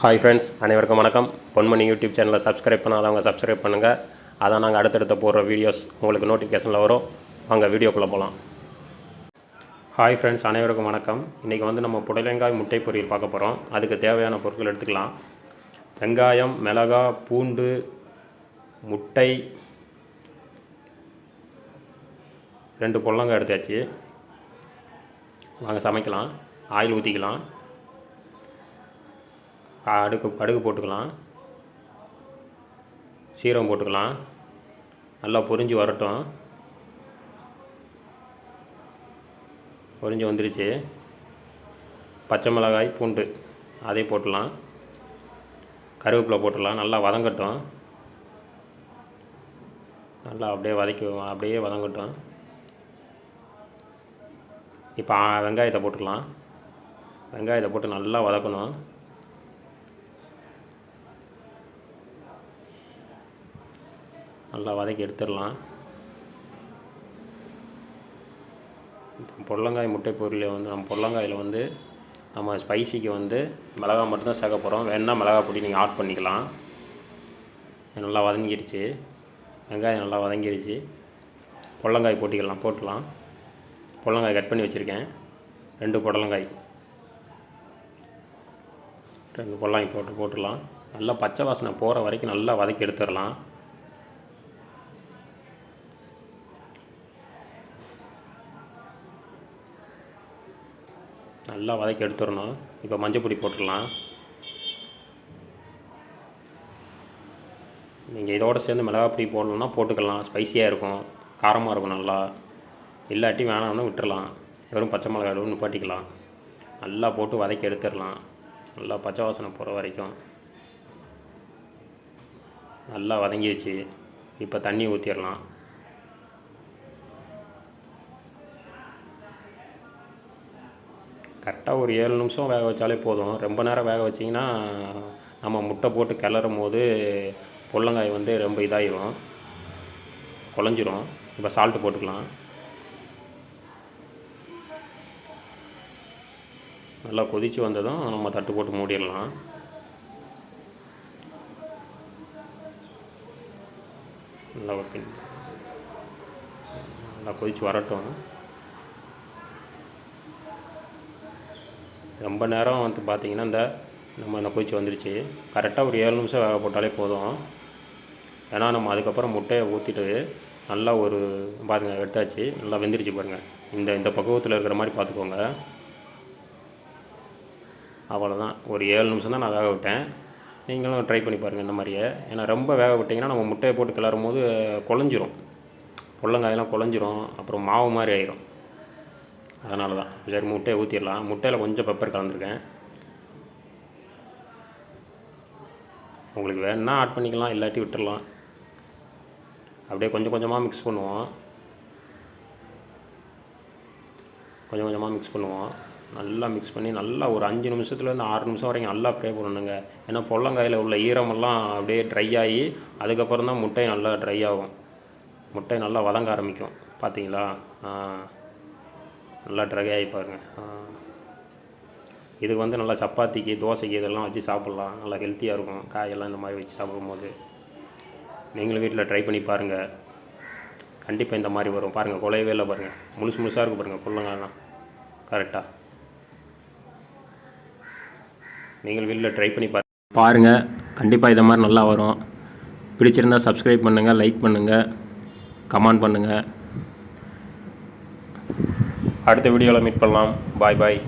Hi friends அனைவருக்கும் வணக்கம். Ponmani YouTube சேனலை சப்ஸ்கிரைப் பண்ணாதவங்க சப்ஸ்கிரைப் பண்ணுங்கள் அதான் நாங்கள் அடுத்தடுத்த போடுற வீடியோஸ் உங்களுக்கு நோட்டிஃபிகேஷனில் வரும். வாங்க வீடியோக்குள்ளே போகலாம் ஹாய் ஃப்ரெண்ட்ஸ் அனைவருக்கும் வணக்கம். இன்றைக்கி வந்து நம்ம புடலங்காய் முட்டை பொரியல் பார்க்க போகிறோம் அதுக்கு தேவையான பொருட்கள் எடுத்துக்கலாம். வெங்காயம் மிளகா பூண்டு முட்டை ரெண்டு புடலங்காய் எடுத்தாச்சு. வாங்க சமைக்கலாம். ஆயில் ஊற்றிக்கலாம் அடுக்கு அடுக்கு போட்டுக்கலாம். சீரகம் போட்டுக்கலாம். நல்லா பொரிஞ்சு வரட்டும். பொரிஞ்சு வந்துருச்சு. பச்சை மிளகாய் பூண்டு அதையும் போட்டுடலாம் கருவேப்பிலை போட்டுடலாம் நல்லா வதங்கட்டும். நல்லா அப்படியே வதக்கி அப்படியே வதங்கட்டும். இப்போ வெங்காயத்தை போட்டுக்கலாம். வெங்காயத்தை போட்டு நல்லா வதக்கணும். நல்லா வதக்கி எடுத்துடலாம். இப்போ பொடலங்காய் முட்டை பொரியல் வந்து நம்ம பொடலங்காயில் வந்து நம்ம ஸ்பைசிக்கு வந்து மிளகா மட்டும்தான் சேர்க்க போகிறோம் வேணா மிளகா பொடி நீங்கள் ஆட் பண்ணிக்கலாம். நல்லா வதங்கிருச்சு. வெங்காயம் நல்லா வதங்கிருச்சு. பொடலங்காய் போட்டிக்கலாம் போட்டுக்கலாம். பொடலங்காய் கட் பண்ணி வச்சுருக்கேன். ரெண்டு பொடலங்காய். ரெண்டு பொடலங்காய் போட்டு போட்டுடலாம். நல்லா பச்சை வாசனை போகிற வரைக்கும் நல்லா வதக்கி எடுத்துடலாம். நல்லா வதக்கி எடுத்துடணும். இப்போ மஞ்சள் பொடி போட்டுடலாம் நீங்கள் இதோட சேர்ந்து மிளகா பொடி போடணுன்னா போட்டுக்கலாம். ஸ்பைசியாக இருக்கும். காரமாக இருக்கும் நல்லா. இல்லாட்டி வேணாம்னு விட்டுடலாம் வெறும் பச்சை மிளகா அளவு நிப்பாட்டிக்கலாம். நல்லா போட்டு வதக்கி எடுத்துடலாம். நல்லா பச்சை வாசனை போகிற வரைக்கும். நல்லா வதங்கிடுச்சு இப்போ தண்ணி ஊற்றிடலாம் கரெக்டாக ஒரு ஏழு நிமிஷம் வேக வச்சாலே போதும். ரொம்ப நேரம் வேக வச்சிங்கன்னா நம்ம முட்டை போட்டு கிளறும் போது பொள்ளங்காய் வந்து ரொம்ப இதாகிடும் குழஞ்சிரும். இப்போ சால்ட்டு போட்டுக்கலாம். நல்லா கொதித்து வந்ததும் நம்ம தட்டு போட்டு மூடிடலாம். நல்லா ஓகே நல்லா கொதித்து வரட்டும். ரொம்ப நேரம் வந்து பார்த்திங்கன்னா இந்த நம்ம இந்த கொதிச்சு வந்துருச்சு. கரெக்டாக ஒரு ஏழு நிமிஷம் வேக போட்டாலே போதும். ஏன்னா நம்ம அதுக்கப்புறம் முட்டையை ஊற்றிட்டு நல்லா ஒரு பாருங்க எடுத்தாச்சு. நல்லா வெந்துருச்சு பாருங்கள் இந்த இந்த பக்குவத்தில் இருக்கிற மாதிரி பார்த்துக்கோங்க அவ்வளோதான் ஒரு ஏழு நிமிஷம் தான் நான் வேக விட்டேன். நீங்களும் ட்ரை பண்ணி பாருங்கள் இந்த மாதிரியே. ஏன்னா ரொம்ப வேக விட்டிங்கன்னா நம்ம முட்டையை போட்டு கிளறும் போது குழஞ்சிரும். பொள்ளங்காயெல்லாம் குழஞ்சிரும். அப்புறம் மாவு மாதிரி ஆயிரும். அதனால தான் சரி முட்டையை ஊற்றிடலாம் முட்டையில் கொஞ்சம் பெப்பர் கலந்துருக்கேன். உங்களுக்கு வேணுன்னா ஆட் பண்ணிக்கலாம் இல்லாட்டி விட்டுடலாம் அப்படியே கொஞ்சம் கொஞ்சமாக மிக்ஸ் பண்ணுவோம். கொஞ்சம் கொஞ்சமாக மிக்ஸ் பண்ணுவோம். நல்லா மிக்ஸ் பண்ணி நல்லா ஒரு அஞ்சு நிமிஷத்துலேருந்து ஆறு நிமிஷம் வரைக்கும் நல்லா ஃப்ரை பண்ணணுங்க. ஏன்னா பொள்ளங்காயில் உள்ள ஈரமெல்லாம் அப்படியே ட்ரை ஆகி அதுக்கப்புறம் தான் முட்டை நல்லா ட்ரை ஆகும். முட்டை நல்லா வதங்க ஆரம்பிக்கும். பார்த்தீங்களா ஆ. நல்லா ட்ரை ஆகி பாருங்கள் இதுக்கு வந்து நல்லா சப்பாத்திக்கு தோசைக்கு இதெல்லாம் வச்சு சாப்பிட்லாம். நல்லா ஹெல்த்தியாக இருக்கும். காயெல்லாம் இந்த மாதிரி வச்சு சாப்பிடும்போது. நீங்களும் வீட்டில் ட்ரை பண்ணி பாருங்கள் கண்டிப்பாக இந்த மாதிரி வரும். பாருங்கள் குலையவே இல்லை பாருங்கள் முழுசு முழுசாக இருக்கும் பாருங்கள் புள்ளங்கலாம் கரெக்டாக நீங்கள் வீட்டில் ட்ரை பண்ணி பாருங்கள் பாருங்கள் கண்டிப்பாக இதை மாதிரி நல்லா வரும். பிடிச்சிருந்தா சப்ஸ்கிரைப் பண்ணுங்கள் லைக் பண்ணுங்கள் கமெண்ட் பண்ணுங்கள் அடுத்த வீடியோவில் மீட் பண்ணலாம். பாய் பாய்